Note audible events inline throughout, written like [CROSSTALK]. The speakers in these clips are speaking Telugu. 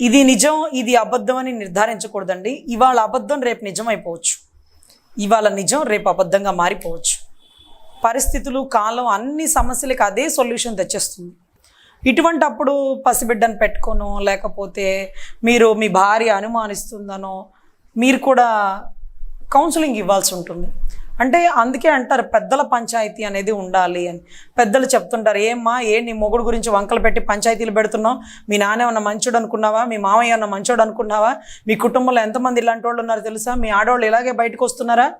ఇది నిజం ఇది అబద్ధం అని నిర్ధారించకూడదండి. ఇవాళ అబద్ధం రేపు నిజం అయిపోవచ్చు ఇవాళ నిజం రేపు అబద్ధంగా మారిపోవచ్చు. పరిస్థితులు కాలం అన్ని సమస్యలకు అదే సొల్యూషన్ తెచ్చేస్తుంది. ఇటువంటి అప్పుడు పసిబిడ్డను పెట్టుకోనో లేకపోతే మీరు మీ భార్య అనుమానిస్తుందనో మీరు కూడా కౌన్సిలింగ్ ఇవ్వాల్సి ఉంటుంది. అంటే అందుకే అంటారు పెద్దల పంచాయతీ అనేది ఉండాలి అని. పెద్దలు చెప్తుంటారు ఏమ్మా ఏ నీ మొగుడు గురించి వంకలు పెట్టి పంచాయతీలు పెడుతున్నావు? మీ నాన్న ఏమన్నా మంచోడు అనుకున్నావా? మీ మామయ్య ఏమన్నా మంచోడు అనుకున్నావా? మీ కుటుంబంలో ఎంతమంది ఇలాంటి వాళ్ళు ఉన్నారు తెలుసా? మీ ఆడవాళ్ళు ఇలాగే బయటకు వస్తున్నారా?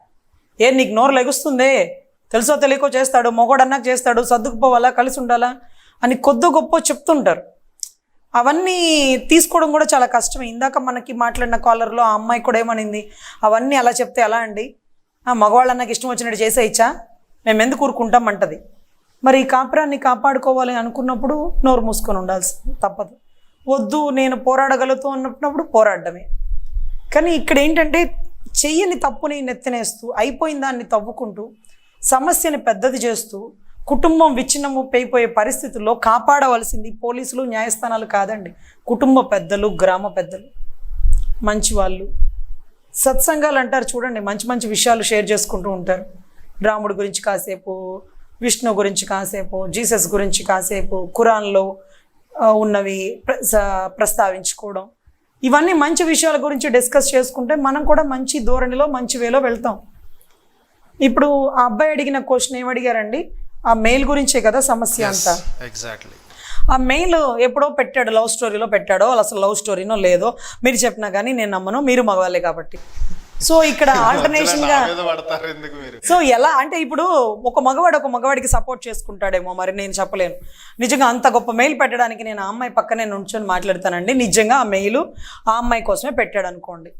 ఏ నీకు నోరు లెగుస్తుంది? తెలుసో తెలియకో చేస్తాడు మొగోడన్నాక చేస్తాడు సర్దుకుపోవాలా కలిసి ఉండాలా? అని కొద్ది గొప్ప చెప్తుంటారు. అవన్నీ తీసుకోవడం కూడా చాలా కష్టం ఇందాక మనకి మాట్లాడిన కాలర్లో ఆ అమ్మాయి కూడా ఏమనింది? అవన్నీ అలా చెప్తే ఎలా అండి? మగవాళ్ళు నాకు ఇష్టం వచ్చినట్టు చేసేయచ్చా మేము ఎందుకు ఊరుకుంటాం అంటది. మరి ఈ కాపురాన్ని కాపాడుకోవాలి అనుకున్నప్పుడు నోరు మూసుకొని ఉండాల్సి తప్పదు. వద్దు నేను పోరాడగలుగుతూ అన్నప్పుడు పోరాడడమే. కానీ ఇక్కడ ఏంటంటే చెయ్యని తప్పుని నెత్తనేస్తూ అయిపోయిన దాన్ని తవ్వుకుంటూ సమస్యని పెద్దది చేస్తూ కుటుంబం విచ్ఛిన్నము పైపోయే పరిస్థితుల్లో కాపాడవలసింది పోలీసులు న్యాయస్థానాలు కాదండి. కుటుంబ పెద్దలు గ్రామ పెద్దలు మంచి వాళ్ళు సత్సంగాలు అంటారు చూడండి మంచి మంచి విషయాలు షేర్ చేసుకుంటూ ఉంటారు. రాముడి గురించి కాసేపు విష్ణు గురించి కాసేపు జీసస్ గురించి కాసేపు ఖురాన్లో ఉన్నవి ప్రస్తావించుకోవడం. ఇవన్నీ మంచి విషయాల గురించి డిస్కస్ చేసుకుంటే మనం కూడా మంచి ధోరణిలో మంచి వేలో వెళ్తాం. ఇప్పుడు ఆ అబ్బాయి అడిగిన క్వశ్చన్ ఏమడిగారండి? ఆ మెయిల్ గురించే కదా సమస్య అంతా. ఎగ్జాక్ట్లీ ఆ మెయిల్ ఎప్పుడో పెట్టాడు లవ్ స్టోరీలో పెట్టాడో అసలు లవ్ స్టోరీనో లేదో మీరు చెప్పినా కానీ నేను నమ్మను మీరు మగవాళ్ళే కాబట్టి. సో ఇక్కడ [LAUGHS] ఆల్టర్నేషన్గా సో ఎలా అంటే ఇప్పుడు ఒక మగవాడు ఒక మగవాడికి సపోర్ట్ చేసుకుంటాడేమో మరి నేను చెప్పలేను. నిజంగా అంత గొప్ప మెయిల్ పెట్టడానికి నేను ఆ అమ్మాయి పక్కనే నుంచొని మాట్లాడతానండి. నిజంగా ఆ మెయిల్ ఆ అమ్మాయి కోసమే పెట్టాడు అనుకోండి.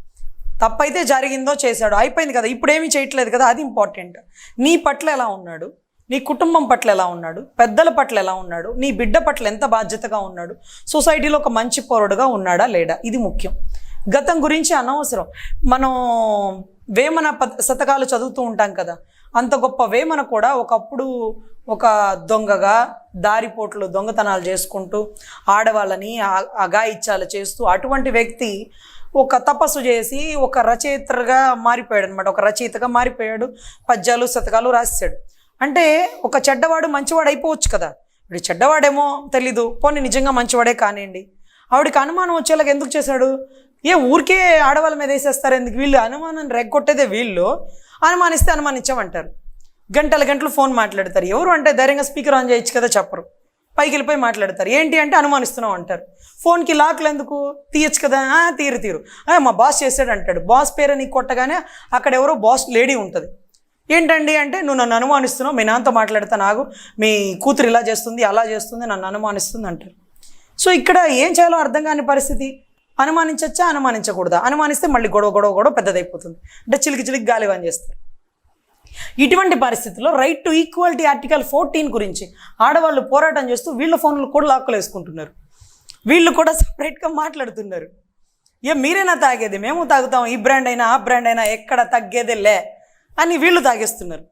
తప్పైతే జరిగిందో చేశాడు అయిపోయింది కదా ఇప్పుడు ఏమీ చేయట్లేదు కదా అది ఇంపార్టెంట్ నీ పట్ల ఎలా ఉన్నాడు? నీ కుటుంబం పట్ల ఎలా ఉన్నాడు? పెద్దల పట్ల ఎలా ఉన్నాడు? నీ బిడ్డ పట్ల ఎంత బాధ్యతగా ఉన్నాడు? సొసైటీలో ఒక మంచి పౌరుడుగా ఉన్నాడా లేడా? ఇది ముఖ్యం. గతం గురించి అనవసరం. మనం వేమన ప- శతకాలు చదువుతూ ఉంటాం కదా. అంత గొప్ప వేమన కూడా ఒకప్పుడు ఒక దొంగగా దారిపోట్లు దొంగతనాలు చేసుకుంటూ ఆడవాళ్ళని అగాయిత్యాలు చేస్తూ అటువంటి వ్యక్తి ఒక తపస్సు చేసి ఒక రచయితగా మారిపోయాడు అనమాట ఒక రచయితగా మారిపోయాడు. పద్యాలు శతకాలు రాశాడు అంటే ఒక చెడ్డవాడు మంచివాడు అయిపోవచ్చు కదా. ఇప్పుడు చెడ్డవాడేమో తెలీదు పోనీ నిజంగా మంచివాడే కానివ్వండి ఆవిడకి అనుమానం వచ్చేలాగా ఎందుకు చేశాడు? ఏ ఊరికే ఆడవాళ్ళ మీద వేసేస్తారు ఎందుకు? వీళ్ళు అనుమానం రెగ్గొట్టేదే వీళ్ళు. అనుమానిస్తే అనుమానించామంటారు. గంటల గంటలు ఫోన్ మాట్లాడతారు. ఎవరు అంటే ధైర్యంగా స్పీకర్ ఆన్ చేయొచ్చు కదా చెప్పరు. పైకి వెళ్ళిపోయి మాట్లాడతారు. ఏంటి అంటే అనుమానిస్తున్నాం అంటారు. ఫోన్కి లాక్లు ఎందుకు? తీయచ్చు కదా? తీరు తీరు. మా బాస్ చేశాడు అంటాడు బాస్ పేరు నీకు కొట్టగానే అక్కడ ఎవరో బాస్ లేడీ ఉంటుంది. ఏంటండి అంటే నువ్వు నన్ను అనుమానిస్తున్నావు మీ నాన్నతో మాట్లాడతా నాకు మీ కూతురు ఇలా చేస్తుంది అలా చేస్తుంది నన్ను అనుమానిస్తుంది అంటారు. సో ఇక్కడ ఏం చేయాలో అర్థం కాని పరిస్థితి? అనుమానించచ్చా? అనుమానించకూడదా? అనుమానిస్తే మళ్ళీ గొడవ గొడవ గొడవ పెద్దదైపోతుంది. అంటే చిలికి చిలికి పని చేస్తారు ఇటువంటి పరిస్థితుల్లో right to equality article fourteen గురించి ఆడవాళ్ళు పోరాటం చేస్తూ వీళ్ళ ఫోన్లు కూడా లాక్కులు వేసుకుంటున్నారు. వీళ్ళు కూడా సపరేట్గా మాట్లాడుతున్నారు. ఏ మీరైనా తాగేది మేము తాగుతాం. ఈ బ్రాండ్ అయినా ఆ బ్రాండ్ అయినా ఎక్కడ తగ్గేదే లే. అని వీళ్ళు తాగేస్తున్నారు